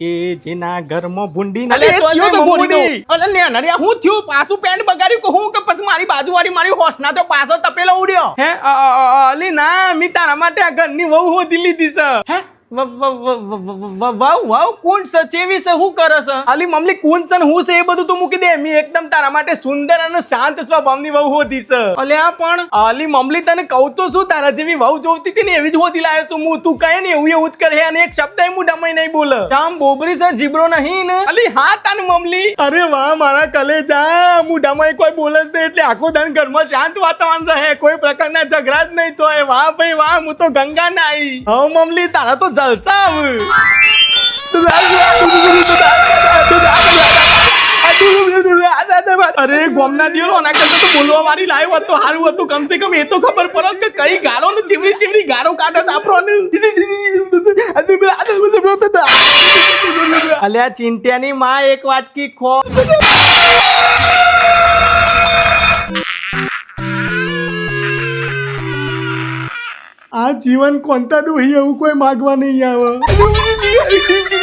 કે જેના ઘરમાં ભૂંડી ના એ તો ભૂંડી. અલે લે નડિયા હું થયું? પાછું પેન્ટ બગાડ્યું કે હું કે પછી મારી બાજુવાળી મારી હોશના તો પાછો તપેલો ઉડ્યો? હે અલી ના મી તારા માટે આ ઘરની વહુ હોધી લીધી છે. હે? વાવ વાવ કોણ છે ચેવી છે શું કરે છે અલી મમલી કોણ છે હું છે એ બધું તું મૂકી દે. મી એકદમ તારા માટે સુંદર અને શાંત સ્વભાવની વહુ હોધી છે અલે આ પણ? આલી મમલી તને કહું તો શું? તારા જેવી વહુ જોતી હતી ને એવી જ હોતી લાયો છું હું તું કહે ને એવું એવું જ કરે અને એક શબ્દ હું ડમાઈ નહીં બોલે. આમ બોબરી છે જીબરો નહીં ને? અલી હા તાન મમલી. અરે વાહ મારા કલેજા મુઢામાં કોઈ બોલે જ નહીં એટલે આખો દન ઘરમાં શાંત વાતાવરણ રહે. કોઈ પ્રકારના ઝઘડા જ નહીં તો વાહ ભાઈ વાહ હું તો ગંગા નાઈ. હવે મમલી તારા તો આવે અરે, ગોમના દિયો આના કરતા તો બોલવા વાળી લાઈવ હતો સારું હતું. કમસે કમ એ તો ખબર પડત કે કઈ ગારો ને ચીવડી ચીવડી ગારો કાઢે સાપરો આપણો અલ્યા ચિંટ્યાની માં એક વાટકી ખો. આ જીવન કોનતા ડોહી એવું કોઈ માગવા નહીં આવે.